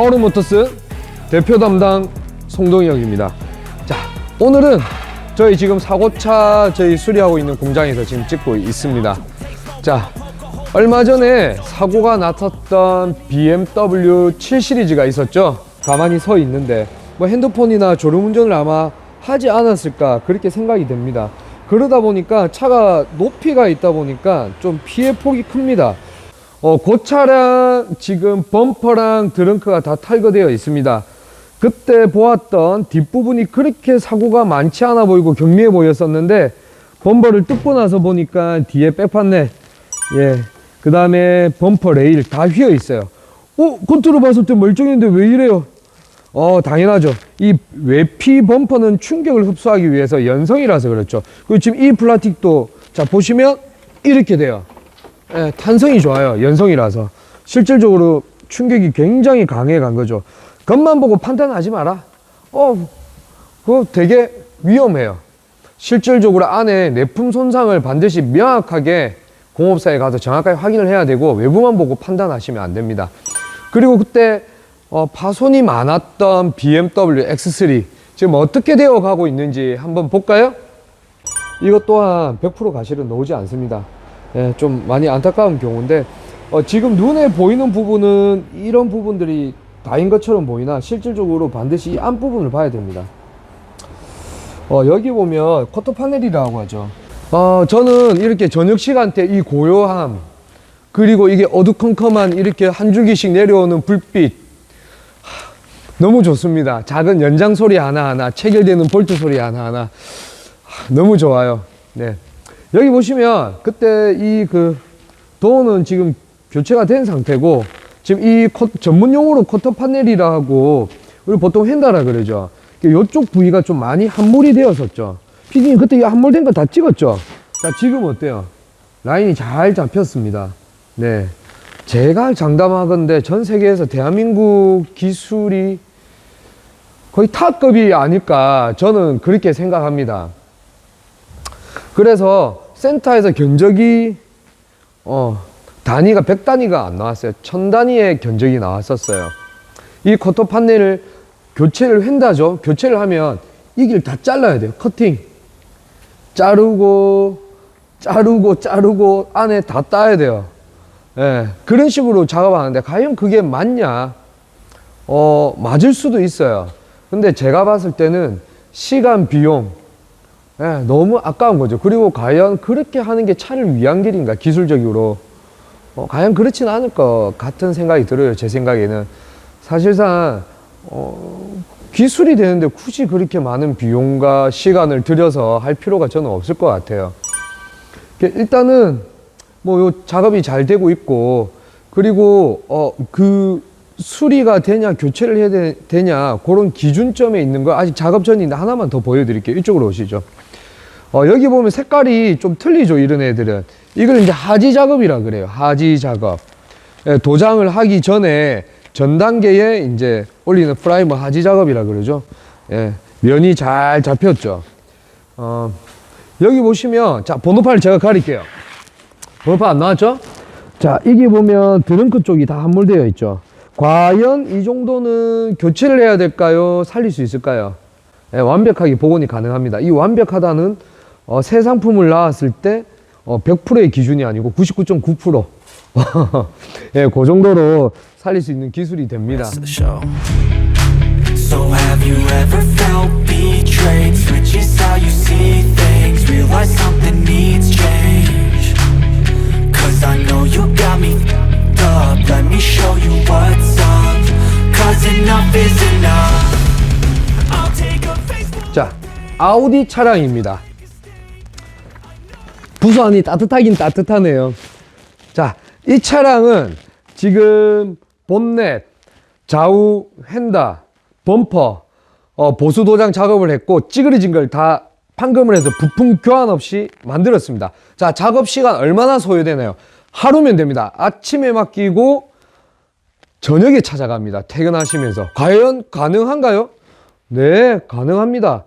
하우르모터스 대표 담당 송동혁입니다. 자, 오늘은 저희 지금 사고차 저희 수리하고 있는 공장에서 지금 찍고 있습니다. 자, 얼마 전에 사고가 났었던 BMW 7 시리즈가 있었죠. 가만히 서 있는데 뭐 핸드폰이나 졸음운전을 아마 하지 않았을까 그렇게 생각이 됩니다. 그러다 보니까 차가 높이가 있다 보니까 좀 피해 폭이 큽니다. 어, 그 차량 지금 범퍼랑 드렁크가 다 탈거되어 있습니다. 그때 보았던 뒷부분이 그렇게 사고가 많지 않아 보이고 경미해 보였었는데 범퍼를 뜯고 나서 보니까 뒤에 백판네 예, 그 다음에 범퍼 레일 다 휘어 있어요. 어, 겉으로 봤을 때 멀쩡했는데 왜 이래요? 어, 당연하죠. 이 외피 범퍼는 충격을 흡수하기 위해서 연성이라서 그렇죠. 그리고 지금 이 플라틱도 자 보시면 이렇게 돼요. 예, 탄성이 좋아요. 연성이라서. 실질적으로 충격이 굉장히 강해 간 거죠. 겉만 보고 판단하지 마라. 어, 그거 되게 위험해요. 실질적으로 안에 내품 손상을 반드시 명확하게 공업사에 가서 정확하게 확인을 해야 되고 외부만 보고 판단하시면 안 됩니다. 그리고 그때 어, 파손이 많았던 BMW X3 지금 어떻게 되어 가고 있는지 한번 볼까요? 이것 또한 100% 가실은 나오지 않습니다. 예, 좀 많이 안타까운 경우인데 어, 지금 눈에 보이는 부분은 이런 부분들이 다인 것처럼 보이나 실질적으로 반드시 이 앞부분을 봐야 됩니다. 어, 여기 보면 커터 파넬이라고 하죠. 어, 저는 이렇게 저녁 시간대 이 고요함 그리고 이게 어두컴컴한 이렇게 한 줄기씩 내려오는 불빛 하, 너무 좋습니다. 작은 연장 소리 하나하나 체결되는 볼트 소리 하나하나 하, 너무 좋아요. 네. 여기 보시면 그때 이 그 도어는 지금 교체가 된 상태고 지금 이 코- 전문 용어로 커터 파넬이라고 우리 보통 핸다라 그러죠. 이쪽 부위가 좀 많이 함몰이 되었었죠. 피디님 그때 이 함몰된 거 다 찍었죠. 자 지금 어때요? 라인이 잘 잡혔습니다. 네. 제가 장담하건데 전 세계에서 대한민국 기술이 거의 탑급이 아닐까 저는 그렇게 생각합니다. 그래서 센터에서 견적이 어 단위가 100단위가 안 나왔어요. 1000단위의 견적이 나왔었어요. 이 커터 판넬을 교체를 한다죠. 교체를 하면 이 길 다 잘라야 돼요. 커팅. 자르고 자르고 자르고 안에 다 따야 돼요. 예. 그런 식으로 작업하는데 과연 그게 맞냐? 어, 맞을 수도 있어요. 근데 제가 봤을 때는 시간 비용 예, 너무 아까운 거죠. 그리고 과연 그렇게 하는 게 차를 위한 길인가, 기술적으로. 어, 과연 그렇진 않을 것 같은 생각이 들어요, 제 생각에는. 사실상, 어, 기술이 되는데 굳이 그렇게 많은 비용과 시간을 들여서 할 필요가 저는 없을 것 같아요. 그 일단은, 뭐, 요 작업이 잘 되고 있고, 그리고, 어, 그, 수리가 되냐, 교체를 해야 되, 되냐, 그런 기준점에 있는 거 아직 작업 전인데 하나만 더 보여드릴게요. 이쪽으로 오시죠. 어, 여기 보면 색깔이 좀 틀리죠, 이런 애들은. 이걸 이제 하지 작업이라 그래요. 하지 작업. 예, 도장을 하기 전에 전 단계에 이제 올리는 프라이머 하지 작업이라 그러죠. 예, 면이 잘 잡혔죠. 어, 여기 보시면, 자, 번호판을 제가 가릴게요. 번호판 안 나왔죠? 자, 이게 보면 드렁크 쪽이 다 함몰되어 있죠. 과연 이 정도는 교체를 해야 될까요? 살릴 수 있을까요? 예, 완벽하게 복원이 가능합니다. 이 완벽하다는 어, 새 상품을 나왔을 때 어, 100%의 기준이 아니고 99.9% 예, 그 정도로 살릴 수 있는 기술이 됩니다. So have you ever felt betrayed? Switches how you see things. Realize something needs change. Cause I know you got me up. Let me show you what's up. Cause enough is enough. I'll take a face. 자, 아우디 차량입니다. 부산이 따뜻하긴 따뜻하네요. 자, 이 차량은 지금 본넷, 좌우 휀다, 범퍼, 어, 보수 도장 작업을 했고 찌그러진 걸 다 판금을 해서 부품 교환 없이 만들었습니다. 자, 작업 시간 얼마나 소요되나요? 하루면 됩니다. 아침에 맡기고 저녁에 찾아갑니다. 퇴근하시면서. 과연 가능한가요? 네, 가능합니다.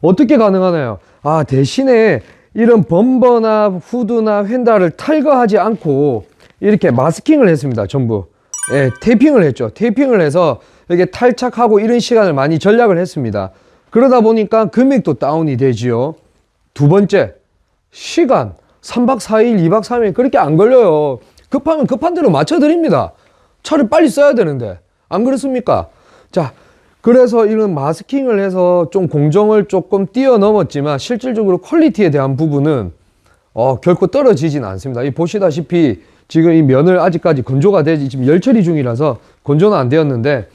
어떻게 가능하나요? 아, 대신에 이런 범버나 후드나 휀다를 탈거하지 않고 이렇게 마스킹을 했습니다. 전부. 예, 테이핑을 했죠. 테이핑을 해서 이렇게 탈착하고 이런 시간을 많이 전략을 했습니다. 그러다 보니까 금액도 다운이 되지요. 두 번째, 시간. 3박 4일, 2박 3일 그렇게 안 걸려요. 급하면 급한 대로 맞춰 드립니다. 차를 빨리 써야 되는데. 안 그렇습니까? 자, 그래서 이런 마스킹을 해서 좀 공정을 조금 뛰어넘었지만 실질적으로 퀄리티에 대한 부분은 어, 결코 떨어지진 않습니다. 이 보시다시피 지금 이 면을 아직까지 건조가 되지 지금 열 처리 중이라서 건조는 안 되었는데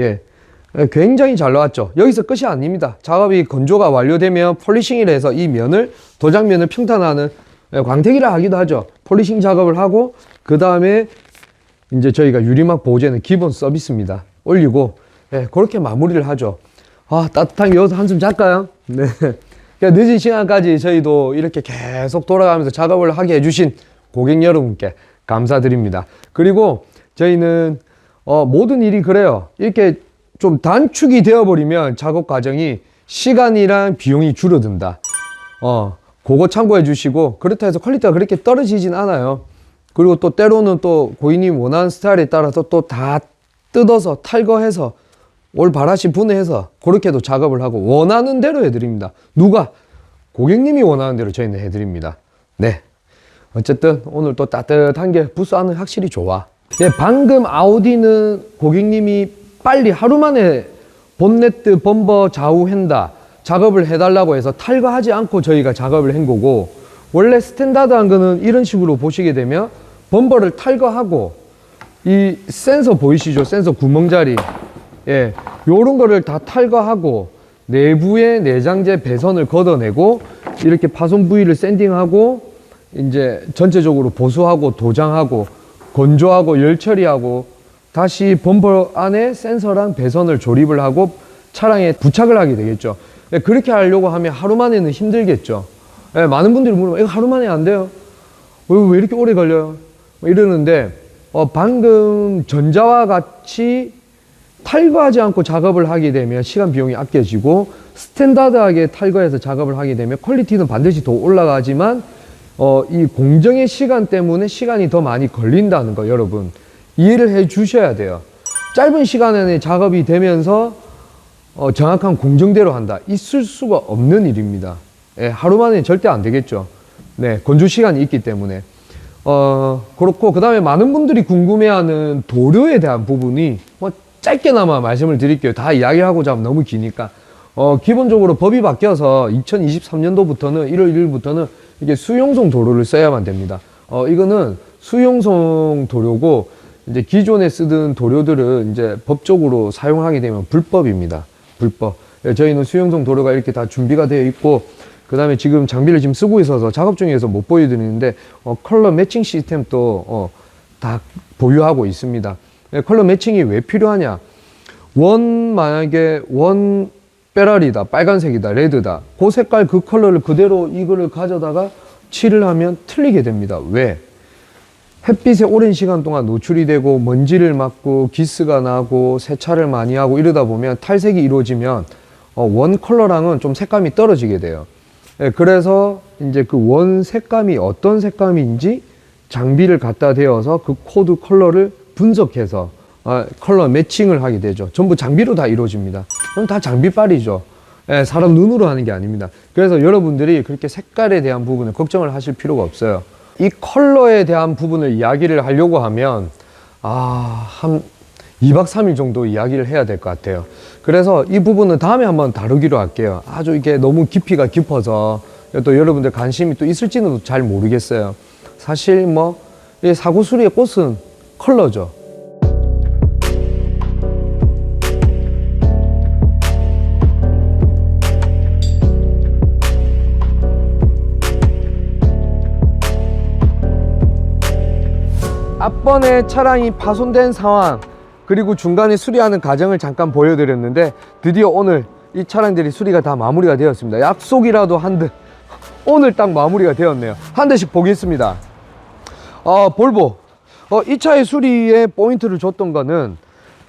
예. 예, 굉장히 잘 나왔죠. 여기서 끝이 아닙니다. 작업이 건조가 완료되면 폴리싱을 해서 이 면을 도장면을 평탄하는 예, 광택이라 하기도 하죠. 폴리싱 작업을 하고 그 다음에 이제 저희가 유리막 보호제는 기본 서비스입니다. 올리고 예, 그렇게 마무리를 하죠. 아 따뜻한 여기서 한숨 잘까요? 네. 그러니까 늦은 시간까지 저희도 이렇게 계속 돌아가면서 작업을 하게 해주신 고객 여러분께 감사드립니다. 그리고 저희는 어, 모든 일이 그래요. 이렇게 좀 단축이 되어버리면 작업 과정이 시간이랑 비용이 줄어든다. 어, 그거 참고해 주시고 그렇다 해서 퀄리티가 그렇게 떨어지진 않아요. 그리고 또 때로는 또 고객님 원하는 스타일에 따라서 또 다 뜯어서 탈거해서 올바라시 분해해서 그렇게도 작업을 하고 원하는 대로 해드립니다. 누가? 고객님이 원하는 대로 저희는 해드립니다. 네. 어쨌든 오늘 또 따뜻한 게 부스 안은 확실히 좋아. 네, 방금 아우디는 고객님이 빨리 하루 만에 본네트 범버 좌우 휀다 작업을 해달라고 해서 탈거하지 않고 저희가 작업을 한 거고 원래 스탠다드한 거는 이런 식으로 보시게 되면 범버를 탈거하고 이 센서 보이시죠? 센서 구멍 자리 예, 요런 거를 다 탈거하고 내부의 내장재 배선을 걷어내고 이렇게 파손 부위를 샌딩하고 이제 전체적으로 보수하고 도장하고 건조하고 열 처리하고 다시 범퍼 안에 센서랑 배선을 조립을 하고 차량에 부착을 하게 되겠죠. 예, 그렇게 하려고 하면 하루 만에는 힘들겠죠. 예, 많은 분들이 물어봐요. 이거 하루 만에 안 돼요? 왜, 왜 이렇게 오래 걸려요? 뭐 이러는데 어, 방금 전자와 같이 탈거하지 않고 작업을 하게 되면 시간 비용이 아껴지고 스탠다드하게 탈거해서 작업을 하게 되면 퀄리티는 반드시 더 올라가지만 어, 이 공정의 시간 때문에 시간이 더 많이 걸린다는 거 여러분 이해를 해 주셔야 돼요. 짧은 시간 안에 작업이 되면서 어, 정확한 공정대로 한다. 있을 수가 없는 일입니다. 예, 하루 만에 절대 안 되겠죠. 네, 건조 시간이 있기 때문에. 어, 그렇고, 그 다음에 많은 분들이 궁금해하는 도료에 대한 부분이 뭐 짧게나마 말씀을 드릴게요. 다 이야기하고자 하면 너무 기니까. 어, 기본적으로 법이 바뀌어서 2023년도부터는 1월 1일부터는 이게 수용성 도료를 써야만 됩니다. 어, 이거는 수용성 도료고 이제 기존에 쓰던 도료들은 이제 법적으로 사용하게 되면 불법입니다. 불법. 예, 저희는 수용성 도료가 이렇게 다 준비가 되어 있고 그 다음에 지금 장비를 지금 쓰고 있어서 작업 중에서 못 보여드리는데 어, 컬러 매칭 시스템도 어, 다 보유하고 있습니다. 예, 컬러 매칭이 왜 필요하냐? 원 만약에 원 빼라리다, 빨간색이다, 레드다. 그 색깔 그 컬러를 그대로 이거를 가져다가 칠을 하면 틀리게 됩니다. 왜? 햇빛에 오랜 시간 동안 노출이 되고 먼지를 맞고 기스가 나고 세차를 많이 하고 이러다 보면 탈색이 이루어지면 어, 원 컬러랑은 좀 색감이 떨어지게 돼요. 예, 그래서 이제 그 원 색감이 어떤 색감인지 장비를 갖다 대어서 그 코드 컬러를 분석해서 아, 컬러 매칭을 하게 되죠. 전부 장비로 다 이루어집니다. 그럼 다 장비빨이죠. 예, 사람 눈으로 하는 게 아닙니다. 그래서 여러분들이 그렇게 색깔에 대한 부분을 걱정을 하실 필요가 없어요. 이 컬러에 대한 부분을 이야기를 하려고 하면, 아, 한 2박 3일 정도 이야기를 해야 될 것 같아요. 그래서 이 부분은 다음에 한번 다루기로 할게요. 아주 이게 너무 깊이가 깊어서 또 여러분들 관심이 또 있을지는 잘 모르겠어요. 사실 뭐, 이 사고 수리의 꽃은 컬러죠. 번에 차량이 파손된 상황 그리고 중간에 수리하는 과정을 잠깐 보여드렸는데 드디어 오늘 이 차량들이 수리가 다 마무리가 되었습니다. 약속이라도 한 듯. 오늘 딱 마무리가 되었네요. 한 대씩 보겠습니다. 어, 볼보. 어, 이 차의 수리에 포인트를 줬던 거는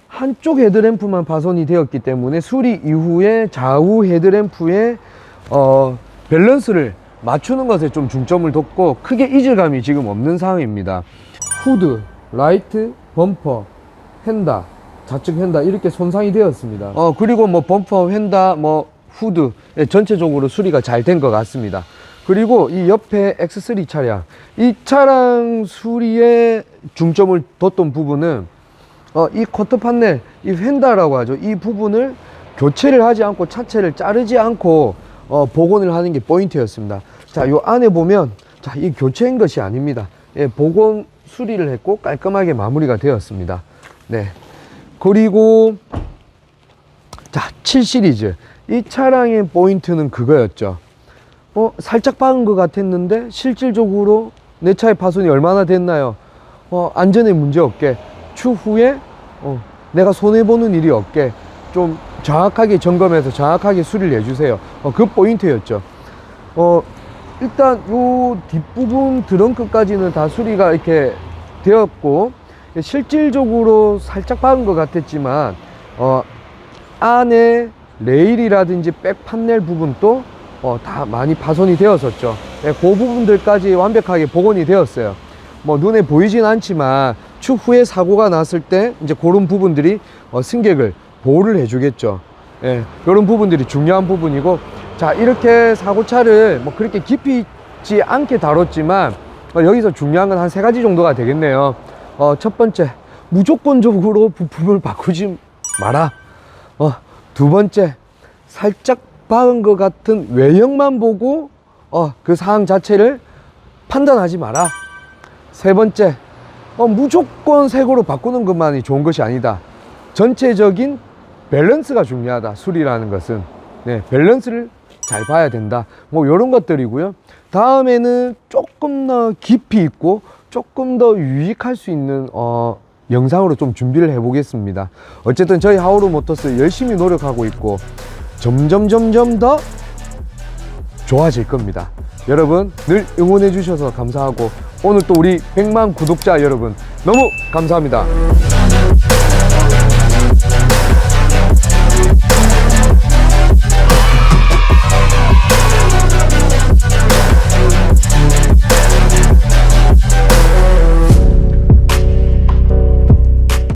한쪽 헤드램프만 파손이 되었기 때문에 수리 이후에 좌우 헤드램프의 어, 밸런스를 맞추는 것에 좀 중점을 뒀고 크게 이질감이 지금 없는 상황입니다. 후드, 라이트, 범퍼, 휀다, 좌측 휀다 이렇게 손상이 되었습니다. 어 그리고 뭐 범퍼, 휀다, 뭐 후드 예, 전체적으로 수리가 잘 된 것 같습니다. 그리고 이 옆에 X3 차량, 이 차량 수리에 중점을 뒀던 부분은 어, 이 쿼터 판넬, 이 휀다라고 하죠. 이 부분을 교체를 하지 않고 차체를 자르지 않고 어, 복원을 하는 게 포인트였습니다. 자, 요 안에 보면 자, 이 교체인 것이 아닙니다. 예, 복원 수리를 했고 깔끔하게 마무리가 되었습니다. 네. 그리고 자, 7 시리즈. 이 차량의 포인트는 그거였죠. 어, 살짝 박은 것 같았는데 실질적으로 내 차의 파손이 얼마나 됐나요? 어, 안전에 문제 없게 추후에 어, 내가 손해 보는 일이 없게 좀 정확하게 점검해서 정확하게 수리를 해주세요. 어, 그 포인트였죠. 어, 일단 요 뒷부분 드렁크까지는 다 수리가 이렇게 되었고 실질적으로 살짝 박은 것 같았지만 어, 안에 레일이라든지 백 판넬 부분도 어, 다 많이 파손이 되었었죠. 예, 그 부분들까지 완벽하게 복원이 되었어요. 뭐 눈에 보이진 않지만 추후에 사고가 났을 때 이제 그런 부분들이 어, 승객을 보호를 해주겠죠. 예, 이런 부분들이 중요한 부분이고 자 이렇게 사고차를 뭐 그렇게 깊이 있지 않게 다뤘지만 어, 여기서 중요한 건 한 세 가지 정도가 되겠네요. 어, 첫 번째 무조건적으로 부품을 바꾸지 마라. 어, 두 번째 살짝 박은 것 같은 외형만 보고 어, 그 사항 자체를 판단하지 마라. 세 번째, 어, 무조건 색으로 바꾸는 것만이 좋은 것이 아니다. 전체적인 밸런스가 중요하다. 술이라는 것은. 네, 밸런스를 잘 봐야 된다. 뭐, 이런 것들이고요. 다음에는 조금 더 깊이 있고, 조금 더 유익할 수 있는, 어, 영상으로 좀 준비를 해 보겠습니다. 어쨌든 저희 하우루 모터스 열심히 노력하고 있고, 점점, 점점 더 좋아질 겁니다. 여러분 늘 응원해 주셔서 감사하고 오늘 또 우리 100만 구독자 여러분 너무 감사합니다.